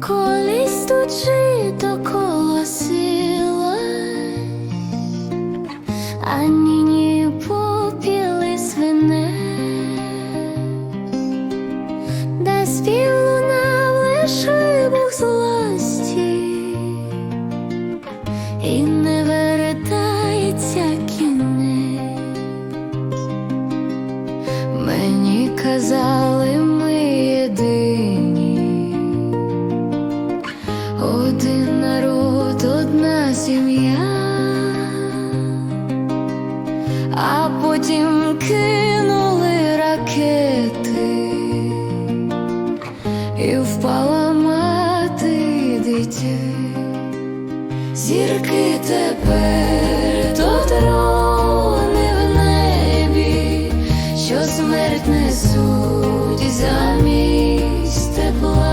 Колись тут жито колосила, а нині попіли свине, де спів лунав лиш вибух злості, і один народ, одна сім'я, а потім кинули ракети, і впала мати і дитя. Зірки тепер то трони в небі, що смерть несуть замість тепла.